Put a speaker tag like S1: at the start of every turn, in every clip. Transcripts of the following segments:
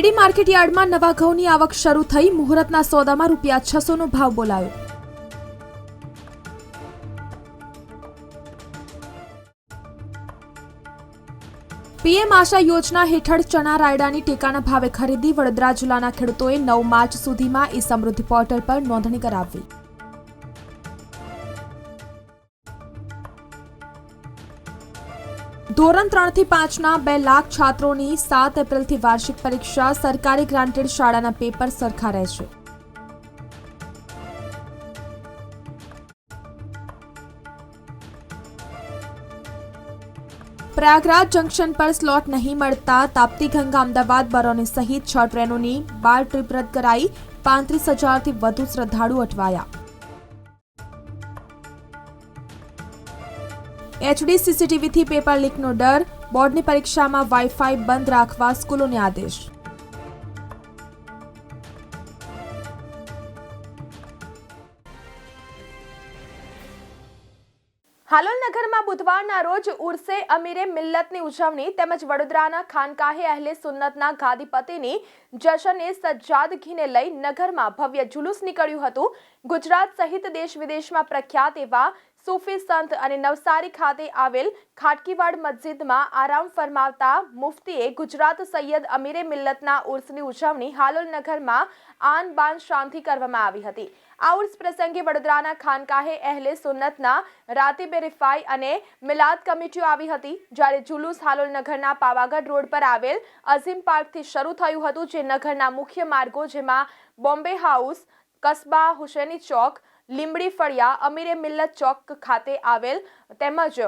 S1: બેડી market નવા ઘઉંની આવક શરૂ થઈ. મુહૂર્તના સોદામાં રૂપિયા છસોનો ભાવ બોલાયો. પીએમ આશા યોજના હેઠળ ચણા રાયડાની ટેકાના ભાવે ખરીદી. વડોદરા જિલ્લાના ખેડૂતોએ નવ માર્ચ સુધીમાં ઈ સમૃદ્ધિ પોર્ટલ પર નોંધણી કરાવવી ધોરણ ત્રણથી પાંચના બે લાખ છાત્રોની સાત એપ્રિલથી વાર્ષિક પરીક્ષા સરકારી ગ્રાન્ટેડ શાળાના પેપર સરખા રહેશે. પ્રયાગરાજ જંકશન પર સ્લોટ નહીં મળતા તાપ્તી ગંગા અમદાવાદ બરોની સહિત છ ટ્રેનોની બાર ટ્રીપ રદ કરાઈ, પાંત્રીસ હજારથી વધુ શ્રદ્ધાળુ અટવાયા. એચડી સીસીટીવીથી પેપર લીકનો ડર બોર્ડની પરીક્ષામાં વાઈફાઈ બંધ રાખવા સ્કૂલોને આદેશ. હાલોલ નગરમાં બુધવારના રોજ ઉર્સે અમીરે મિલ્લતની ઉજવણી તેમજ વડોદરાના ખાનકાહે અહેલે સુન્નતના ગાદીપતિની જશને સજ્જાદગીને લઈ નગરમાં ભવ્ય જુલુસ નીકળ્યું હતું. ગુજરાત સહિત દેશ વિદેશમાં પ્રખ્યાત એવા સૂફી સંત અને નવસારી ખાતે આવેલ ખાટકીવાડ મસ્જિદમાં આરામ ફરમાવતા મુફતીએ ગુજરાત સૈયદ અમીરે મિલ્લતના ઉર્સની ઉજવણી હાલોલ નગરમાં આન બાન શાંતિ કરવામાં આવી હતી. આ ઉર્સ પ્રસંગે વડોદરાના ખાનકાહે અહેલે સુન્નતના રાતીબે રિફાઈ અને મિલાદ કમિટીઓ આવી હતી, જ્યારે જુલુસ હાલોલ નગરના પાવાગઢ રોડ પર આવેલ અઝીમ પાર્કથી શરૂ થયું હતું, જે નગરના મુખ્ય માર્ગો જેમાં બોમ્બે હાઉસ, કસ્બા, હુસેની ચોક, લીંબડી ફળિયા, અમીરે મિલ્લત ચોક ખાતે આવેલ તેમજ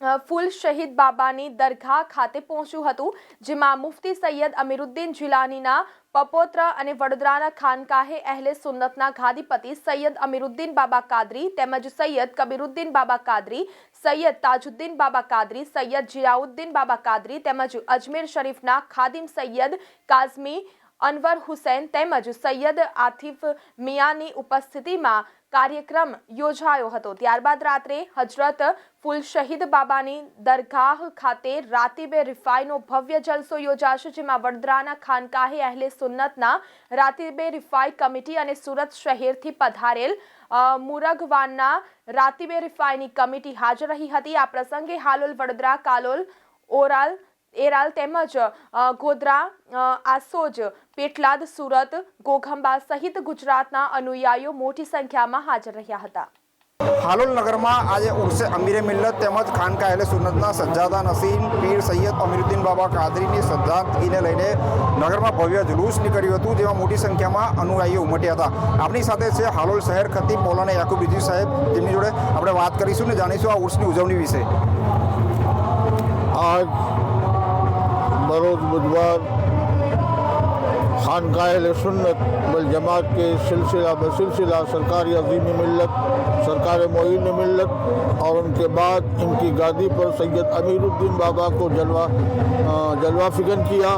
S1: ફૂલ શહીદ બાબાની દરગાહ ખાતે પહોંચ્યું હતું, જેમાં મુફતી સૈયદ અમીરુદ્દીન જિલાનીના પપોત્ર અને વડોદરાના ખાનકાહે અહેલે સુન્નતના ગાદીપતિ સૈયદ અમીરુદ્દીન બાબા કાદરી તેમજ સૈયદ કબીરુદ્દીન બાબા કાદરી, સૈયદ તાજુદ્દીન બાબા કાદરી, સૈયદ જિયાઉદ્દીન બાબા કાદરી તેમજ અજમેર શરીફના ખાદિમ સૈયદ કાઝમી અનવર હુસૈન તેમજ સૈયદ આથિફ મિયાની ઉપસ્થિતિમાં કાર્યક્રમ યોજાયો હતો. ત્યારબાદ રાત્રે હજરત ફુલ શહીદ બાબાની દરગાહ ખાતે રાતીબે રિફાઈનો ભવ્ય જલસો યોજાશે, જેમાં વડોદરાના ખાનકાહે અહેલે સુન્નતના રાતીબે રિફાઈ કમિટી અને સુરત શહેરથી પધારેલ મુરગવાનના રાતીબે રિફાઈની કમિટી હાજર રહી હતી. આ પ્રસંગે હાલોલ વડોદરા કાલોલ ઓરાલ એરાલ તેમજ ગોધરા આસોજ પેટલાદ સુરત ગોખંબા સહિત ગુજરાતના અનુયાયીઓ મોટી સંખ્યામાં હાજર રહ્યા હતા.
S2: હાલોલ નગરમાં આજે ઉર્સે અમીરે મિલ્લત તેમજ ખાનકા એટલે સુનતના સજ્જાદા નસીમ પીર સૈયદ અમીરુદ્દીન બાબા કાદરીની સજ્જાદગીને લઈને નગરમાં ભવ્ય જુલુસ નીકળ્યું હતું જેમાં મોટી સંખ્યામાં અનુયાયીઓ ઉમટ્યા હતા. આપણી સાથે છે હાલોલ શહેર ખતીબ મૌલાના યાકુબ રિજી સાહેબ. તેમની જોડે આપણે વાત કરીશું ને જાણીશું આ ઉર્સની ઉજવણી વિશે.
S3: بروز بدھوار خانقاہ سنت بالجماعت کے سلسلہ بسلسلہ سرکاری عظیم ملت، سرکار معین ملت اور ان کے بعد ان کی گادی پر سید امیر الدین بابا کو جلوہ جلوہ فکن کیا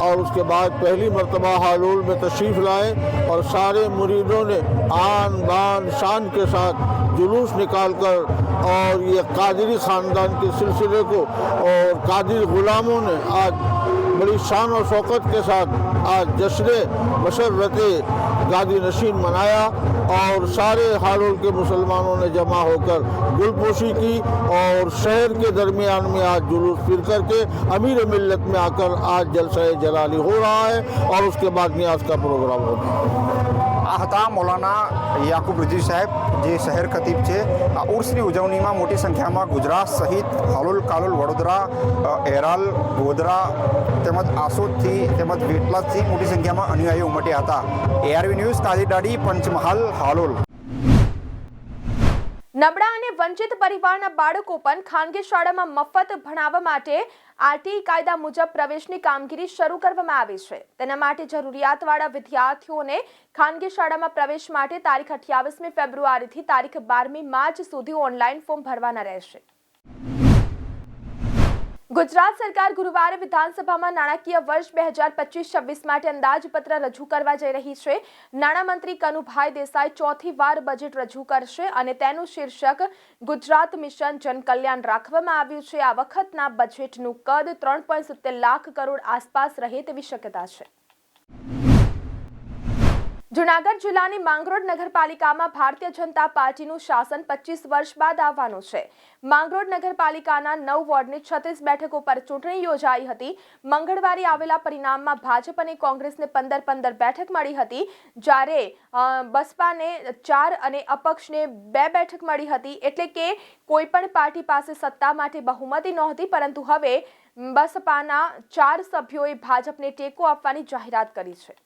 S3: اور اس کے بعد پہلی مرتبہ ہالول میں تشریف لائے اور سارے مریدوں نے آن بان شان کے ساتھ جلوس نکال کر اور یہ قادری خاندان کے سلسلے کو اور قادری غلاموں نے آج بڑی شان و شوقت کے ساتھ آج جشن بشرت گادی نشین منایا اور سارے ہارول کے مسلمانوں نے جمع ہو کر گل پوشی کی اور شہر کے درمیان میں آج جلوس پھر کر کے امیر ملت میں آ کر آج جلسہ جلالی ہو رہا ہے اور اس کے بعد نیاز کا پروگرام ہوگا۔
S2: આ હતા મૌલાના યાકુબ રિઝવી સાહેબ, જે શહેર ખતીબ છે, આ ઉર્સની ઉજવણીમાં મોટી સંખ્યામાં ગુજરાત સહિત હાલોલ કાલોલ વડોદરા એરાલ, ગોધરા તેમજ આસોદથી તેમજ વેટલાદથી મોટી સંખ્યામાં અનુયાયીઓ ઉમટ્યા હતા. ARV news Kajidadi Panchmahal, Halol.
S1: નબળા અને વંચિત પરિવારના બાળકો પણ ખાનગી શાળામાં મફત ભણાવવા માટે આરટીઈ કાયદા મુજબ પ્રવેશની કામગીરી શરૂ કરવામાં આવી છે. તેના માટે જરૂરિયાતવાળા વિદ્યાર્થીઓને ખાનગી શાળામાં પ્રવેશ માટે તારીખ અઠ્યાવીસમી ફેબ્રુઆરીથી તારીખ બારમી માર્ચ સુધી ઓનલાઈન ફોર્મ ભરવાના રહેશે. ગુજરાત સરકાર ગુરુવારે વિધાનસભામાં નાણાકીય વર્ષ બે હજાર પચીસ છવ્વીસ માટે અંદાજપત્ર રજૂ કરવા જઈ રહી છે. નાણામંત્રી કનુભાઈ દેસાઈ ચોથી વાર બજેટ રજૂ કરશે અને તેનું શીર્ષક ગુજરાત મિશન જનકલ્યાણ રાખવામાં આવ્યું છે. આ વખતના બજેટનું કદ ત્રણ લાખ કરોડ આસપાસ રહે તેવી શક્યતા છે. જુનાગઢ જિલ્લાની માંગરોળ નગરપાલિકામાં ભારતીય જનતા પાર્ટીનું શાસન પચીસ વર્ષ બાદ આવવાનું છે. માંગરોળ નગરપાલિકાના નવ વોર્ડની છત્રીસ બેઠકો પર ચૂંટણી યોજાઈ હતી. મંગળવારે આવેલા પરિણામમાં ભાજપ અને કોંગ્રેસને પંદર પંદર બેઠક મળી હતી, જ્યારે બસપાને ચાર અને અપક્ષને બે બેઠક મળી હતી, એટલે કે કોઈ પણ પાર્ટી પાસે સત્તા માટે બહુમતી નહોતી, પરંતુ હવે બસપાના ચાર સભ્યોએ ભાજપને ટેકો આપવાની જાહેરાત કરી છે.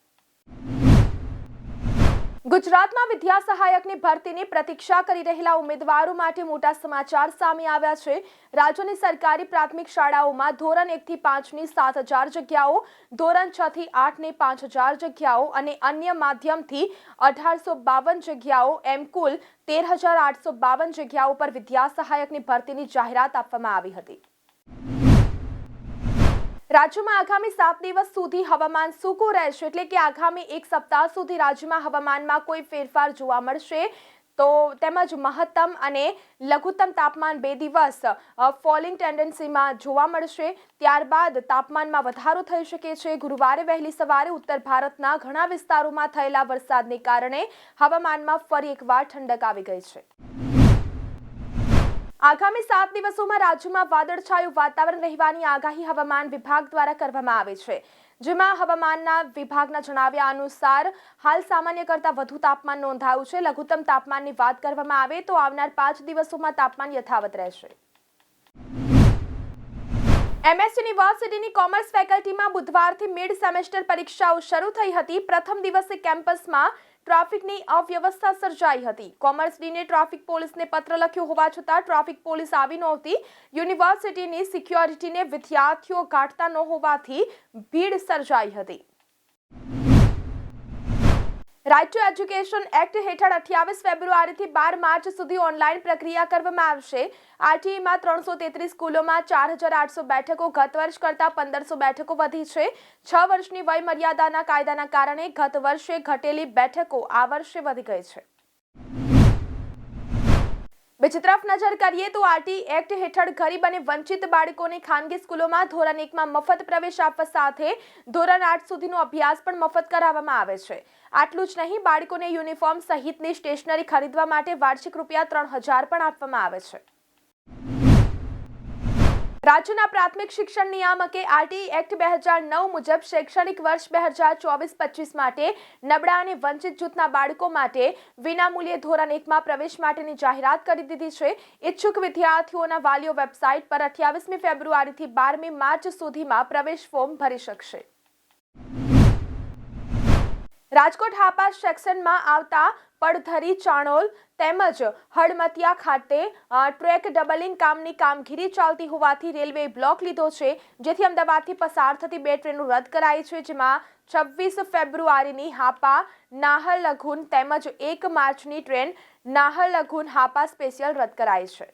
S1: ગુજરાતમાં વિદ્યા સહાયકની ભરતીની પ્રતીક્ષા કરી રહેલા ઉમેદવારો માટે મોટા સમાચાર સામે આવ્યા છે. રાજ્યની સરકારી પ્રાથમિક શાળાઓમાં ધોરણ એકથી પાંચની સાત હજાર જગ્યાઓ, ધોરણ છ થી આઠની પાંચ હજાર જગ્યાઓ અને અન્ય માધ્યમથી અઢારસો બાવન જગ્યાઓ એમ કુલ તેર હજાર આઠસો બાવન જગ્યાઓ પર વિદ્યા સહાયકની ભરતીની જાહેરાત આપવામાં આવી હતી. રાજ્યમાં આગામી સાત દિવસ સુધી હવામાન સૂકું રહેશે એટલે કે આગામી એક સપ્તાહ સુધી રાજ્યમાં હવામાનમાં કોઈ ફેરફાર જોવા મળશે. તો તેમજ મહત્તમ અને લઘુત્તમ તાપમાન બે દિવસ ફોલિંગ ટેન્ડન્સીમાં જોવા મળશે. ત્યારબાદ તાપમાનમાં વધારો થઈ શકે છે. ગુરુવારે વહેલી સવારે ઉત્તર ભારતના ઘણા વિસ્તારોમાં થયેલા વરસાદને કારણે હવામાનમાં ફરી એકવાર ઠંડક આવી ગઈ છે. આગામી સાત દિવસોમાં રાજ્યમાં વાદળછાયું વાતાવરણ રહેવાની આગાહી હવામાન વિભાગ દ્વારા કરવામાં આવે છે. જેમાં હવામાનના વિભાગના જણાવ્યા અનુસાર, હાલ સામાન્ય કરતાં વધુ તાપમાન નોંધાયું છે. લઘુત્તમ તાપમાનની વાત કરવામાં આવે તો આવનાર પાંચ દિવસોમાં તાપમાન યથાવત રહેશે. એમએસ યુનિવર્સિટીની કોમર્સ ફેકલ્ટીમાં બુધવારથી મિડ સેમેસ્ટર પરીક્ષાઓ શરૂ થઈ હતી. પ્રથમ દિવસે કેમ્પસમાં ટ્રાફિકની અવ્યવસ્થા સર્જાઈ હતી. કોમર્સ ડીને ટ્રાફિક પોલીસને પત્ર લખ્યો હોવા છતાં ટ્રાફિક પોલીસ આવી નહોતી. યુનિવર્સિટીની સિક્યોરિટીને વિદ્યાર્થીઓ ગાંઠતા ન હોવાથી ભીડ સર્જાઈ હતી. રાજ્ય એજ્યુકેશન એક્ટ હેઠળ અઠ્યાવીસ ફેબ્રુઆરીથી બાર માર્ચ સુધી ઓનલાઈન પ્રક્રિયા કરવામાં આવશે. આરટીઈમાં ત્રણસો તેત્રીસ સ્કૂલોમાં ચાર હજાર આઠસો બેઠકો, ગત વર્ષ કરતાં પંદરસો બેઠકો વધી છે. છ વર્ષની વય મર્યાદાના કાયદાના કારણે ગત વર્ષે ઘટેલી બેઠકો આ વર્ષે વધી ગઈ છે. બીજી તરફ નજર કરીએ તો આરટી એક્ટ હેઠળ ગરીબ અને વંચિત બાળકોને ખાનગી સ્કૂલોમાં ધોરણ એકમાં મફત પ્રવેશ આપવા સાથે ધોરણ આઠ સુધીનો અભ્યાસ પણ મફત કરાવવામાં આવે છે. આટલું જ નહીં, બાળકોને યુનિફોર્મ સહિતની સ્ટેશનરી ખરીદવા માટે વાર્ષિક રૂપિયા ત્રણ હજાર પણ આપવામાં આવે છે. રાજ્યના પ્રાથમિક શિક્ષણ નિયામકે આરટીઈ એક્ટ બે હજાર નવ મુજબ શૈક્ષણિક વર્ષ બે હજાર ચોવીસ પચીસ માટે નબળા અને વંચિત જૂથના બાળકો માટે વિનામૂલ્યે ધોરણ એકમાં પ્રવેશ માટેની જાહેરાત કરી દીધી છે. ઈચ્છુક વિદ્યાર્થીઓના વાલીઓ વેબસાઇટ પર અઠ્યાવીસમી ફેબ્રુઆરીથી બારમી માર્ચ સુધીમાં પ્રવેશ ફોર્મ ભરી શકશે. રાજકોટ હાપા સેક્શનમાં આવતા પડધરી ચાણોલ તેમજ હળમતિયા ખાતે ટ્રેક ડબલિંગ કામની કામગીરી ચાલતી હોવાથી રેલવે બ્લોક લીધો છે, જેથી અમદાવાદથી પસાર થતી બે ટ્રેનો રદ કરાઈ છે, જેમાં છવ્વીસ ફેબ્રુઆરીની હાપા નાહરલગુન તેમજ એક માર્ચની ટ્રેન નાહરલગુન હાપા સ્પેશિયલ રદ કરાઈ છે.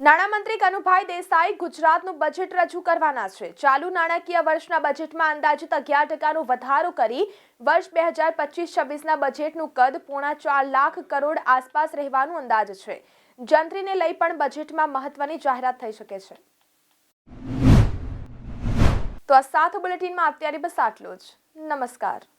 S1: નાણામંત્રી કનુભાઈ દેસાઈ ગુજરાતનું બજેટ રજૂ કરવાના છે. ચાલુ નાણાકીય વર્ષના બજેટમાં અંદાજિત અગિયાર ટકાનો વધારો કરી વર્ષ બે હજાર પચીસ છવ્વીસના બજેટનું કદ પોણા ચાર લાખ કરોડ આસપાસ રહેવાનું અંદાજ છે. જંત્રીને લઈ પણ બજેટમાં મહત્વની જાહેરાત થઈ શકે છે. તો આ સાત બુલેટિનમાં અત્યારે બસ આટલું જ. નમસ્કાર.